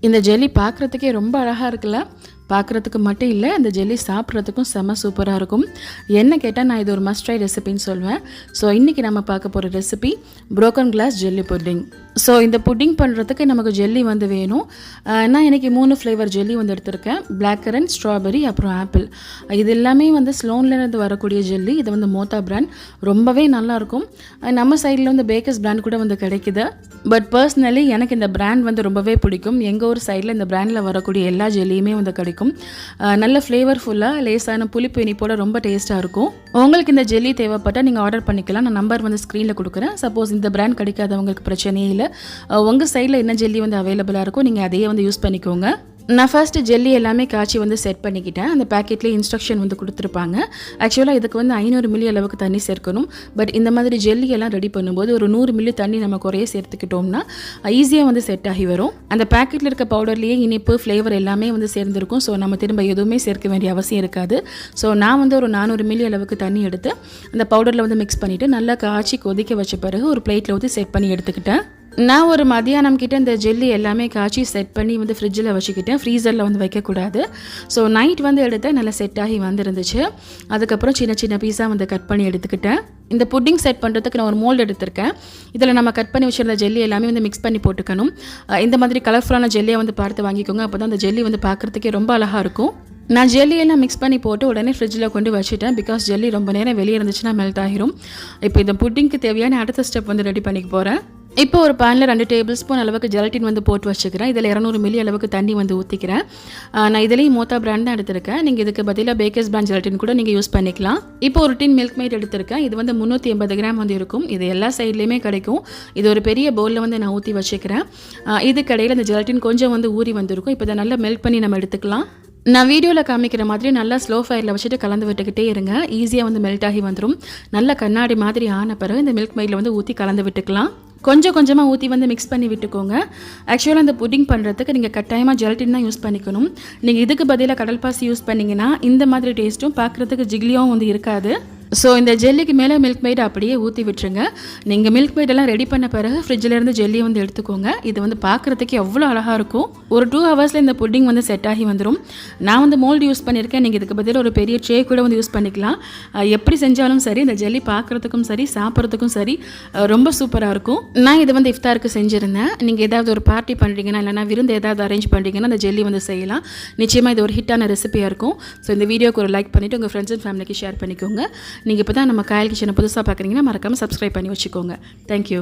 இந்த ஜெல்லி பார்க்குறதுக்கே ரொம்ப அழகாக இருக்குல்ல? பார்க்குறதுக்கு மட்டும் இல்லை அந்த ஜெல்லி சாப்பிட்றதுக்கும் செம்ம சூப்பராக இருக்கும். என்ன கேட்டால் நான் இது ஒரு மஸ்ட் ட்ரை ரெசிபின்னு சொல்வேன். ஸோ இன்றைக்கி நம்ம பார்க்க போகிற recipe broken glass jelly pudding so இந்த புட்டிங் பண்ணுறதுக்கு நமக்கு ஜெல்லி வந்து வேணும். நான் இன்றைக்கி மூணு ஃப்ளேவர் ஜெல்லி வந்து எடுத்திருக்கேன். பிளாக் கரண்ட் ஸ்ட்ராபெரி அப்புறம் ஆப்பிள் இது எல்லாமே வந்து ஸ்லோன்லேருந்து வரக்கூடிய ஜெல்லி இது வந்து மோத்தா பிராண்ட் ரொம்பவே நல்லாயிருக்கும் நம்ம சைடில் வந்து பேக்கர்ஸ் பிராண்ட் கூட வந்து கிடைக்குது. பட் பர்சனலி எனக்கு இந்த பிராண்ட் வந்து ரொம்பவே பிடிக்கும். எங்கள் ஊர் சைடில் இந்த பிராண்டில் வரக்கூடிய எல்லா ஜெல்லியுமே வந்து கிடைக்கும். இருக்கும். நல்ல ஃப்ளேவர்ஃபுல்லாக லேசான புளிப்பு இனிப்போட ரொம்ப டேஸ்ட்டாக இருக்கும். உங்களுக்கு இந்த ஜெல்லி தேவைப்பட்டால் நீங்கள் ஆர்டர் பண்ணிக்கலாம். நான் நம்பர் வந்து ஸ்க்ரீனில் கொடுக்குறேன். சப்போஸ் இந்த பிராண்ட் கிடைக்காதவங்களுக்கு பிரச்சனையே இல்லை. உங்கள் சைடில் என்ன ஜெல்லி வந்து அவைலபிளாக இருக்கோ நீங்கள் அதையே வந்து யூஸ் பண்ணிக்கோங்க. நான் ஃபஸ்ட்டு ஜெல்லி எல்லாமே காய்ச்சி வந்து செட் பண்ணிக்கிட்டேன். அந்த பேக்கெட்லேயே இன்ஸ்ட்ரக்ஷன் வந்து கொடுத்துருப்பாங்க. ஆக்சுவலாக இதுக்கு வந்து ஐநூறு மில்லி அளவுக்கு தண்ணி சேர்க்கணும். பட் இந்த மாதிரி ஜெல்லி எல்லாம் ரெடி பண்ணும்போது ஒரு நூறு மில்லி தண்ணி நம்ம குறைய சேர்த்துக்கிட்டோம்னா ஈஸியாக வந்து செட் ஆகி வரும். அந்த பேக்கெட்டில் இருக்க பவுடர்லேயே இனிப்பு ஃப்ளேவர் எல்லாமே வந்து சேர்ந்துருக்கும். ஸோ நம்ம திரும்ப எதுவுமே சேர்க்க வேண்டிய அவசியம் இருக்காது. ஸோ நான் வந்து ஒரு நானூறு மில்லி அளவுக்கு தண்ணி எடுத்து அந்த பவுடரில் வந்து மிக்ஸ் பண்ணிவிட்டு நல்லா காய்ச்சி கொதிக்க வச்ச பிறகு ஒரு பிளேட்டில் ஊற்றி செட் பண்ணி எடுத்துக்கிட்டேன். நான் ஒரு மதியானம் கிட்ட இந்த ஜெல்லி எல்லாமே காய்ச்சி செட் பண்ணி வந்து ஃப்ரிட்ஜில் வச்சுக்கிட்டேன். ஃப்ரீசரில் வந்து வைக்கக்கூடாது. ஸோ நைட் வந்து எடுத்தேன். நல்லா செட் ஆகி வந்துருந்துச்சு. அதுக்கப்புறம் சின்ன சின்ன பீஸாக வந்து கட் பண்ணி எடுத்துக்கிட்டேன். இந்த புட்டிங் செட் பண்ணுறதுக்கு நான் ஒரு மோல்டு எடுத்திருக்கேன். இதில் நம்ம கட் பண்ணி வச்சுருந்த ஜெல்லி எல்லாமே வந்து மிக்ஸ் பண்ணி போட்டுக்கணும். இந்த மாதிரி கலர்ஃபுல்லான ஜெல்லியை வந்து பார்த்து வாங்கிக்கோங்க. அப்போ தான் அந்த ஜெல்லி வந்து பார்க்குறதுக்கே ரொம்ப அழகாக இருக்கும். நான் ஜெல்லியெல்லாம் மிக்ஸ் பண்ணி போட்டு உடனே ஃப்ரிட்ஜில் கொண்டு வச்சுட்டேன். பிகாஸ் ஜெல்லி ரொம்ப நேரம் வெளியே இருந்துச்சுன்னா மெல்ட் ஆகிரும் இப்போ இந்த புட்டிங்க்கு தேவையான அடுத்த ஸ்டெப் வந்து ரெடி பண்ணிக்க போகிறேன் இப்போ ஒரு பேனில் ரெண்டு டேபிள் ஸ்பூன் அளவுக்கு ஜெலட்டின் வந்து போட்டு வச்சுக்கிறேன். இதில் இரநூறு மில்லி அளவுக்கு தண்ணி வந்து ஊற்றிக்கிறேன் நான் இதுலேயும் மோத்தா பிராண்ட் தான் எடுத்திருக்கேன். நீங்கள் இதுக்கு பதிலாக பேக்கர்ஸ் பிராண்ட் ஜெலட்டின் கூட நீங்கள் யூஸ் பண்ணிக்கலாம். இப்போ ஒரு டின் மில்க் மேட் எடுத்திருக்கேன். இது வந்து முந்நூற்றி எண்பது கிராம் வந்து இருக்கும். இது எல்லா சைட்லேயுமே கிடைக்கும். இது ஒரு பெரிய பவுலில் வந்து நான் ஊற்றி வச்சுக்கிறேன். இது கடையில் இந்த ஜெலட்டின் கொஞ்சம் வந்து ஊறி வந்திருக்கும். இப்போ இதை நல்லா மெல்ட் பண்ணி நம்ம எடுத்துக்கலாம். நான் வீடியோவில் காமிக்கிற மாதிரி நல்லா ஸ்லோ ஃபயரில் வச்சுட்டு கலந்து விட்டுக்கிட்டே இருங்க. ஈஸியாக வந்து மெல்ட் ஆகி வந்துடும் நல்ல கண்ணாடி மாதிரி ஆன பிறகு இந்த மில்க் மெயிலில் வந்து ஊற்றி கலந்து விட்டுக்கலாம். கொஞ்சம் கொஞ்சமாக ஊற்றி வந்து மிக்ஸ் பண்ணி விட்டுக்கோங்க. ஆக்சுவலாக அந்த புட்டிங் பண்ணுறதுக்கு நீங்கள் கட்டாயமாக ஜெலட்டின் தான் யூஸ் பண்ணிக்கணும். நீங்கள் இதுக்கு பதிலாக கடல் பாசி யூஸ் பண்ணிங்கன்னா இந்த மாதிரி டேஸ்ட்டும் பார்க்குறதுக்கு ஜிக்லியும் வந்து இருக்காது. ஸோ இந்த ஜெல்லிக்கு மேலே மில்க் மெய்டு அப்படியே ஊற்றி விட்டுருங்க. நீங்கள் மில்க் மெய்டெல்லாம் ரெடி பண்ண பிறகு ஃப்ரிட்ஜிலேருந்து ஜெல்லியை வந்து எடுத்துக்கோங்க. இது வந்து பார்க்குறதுக்கு எவ்வளோ அழகாக இருக்கும். ஒரு டூ ஹவர்ஸில் இந்த புட்டிங் வந்து செட் ஆகி வந்துடும் நான் வந்து மோல்டு யூஸ் பண்ணியிருக்கேன் நீங்கள் இதுக்கு பதில் ஒரு பெரிய ட்ரே கூட வந்து யூஸ் பண்ணிக்கலாம். எப்படி செஞ்சாலும் சரி இந்த ஜெல்லி பார்க்குறதுக்கும் சரி சாப்பிட்றதுக்கும் சரி ரொம்ப சூப்பராக இருக்கும். நான் இது வந்து இஃப்தாருக்கு செஞ்சுருந்தேன். நீங்கள் ஏதாவது ஒரு பார்ட்டி பண்ணுறீங்கன்னா இல்லைனா விருந்து ஏதாவது அரேஞ்ச் பண்ணுறீங்கன்னா அந்த ஜெல்லி வந்து செய்யலாம். நிச்சயமாக இது ஒரு ஹிட்டான ரெசிபியாக இருக்கும். ஸோ இந்த வீடியோக்கு ஒரு லைக் பண்ணிவிட்டு உங்கள் ஃப்ரெண்ட்ஸ் அண்ட் ஃபேமிலிக்கு ஷேர் பண்ணிக்கோங்க. நீங்கள் இப்போ தான் நம்ம காயல் கிச்சனை புதுசாக பார்க்குறீங்கன்னா மறக்காமல் சப்ஸ்கிரைப் பண்ணி வச்சுக்கோங்க. தேங்க்யூ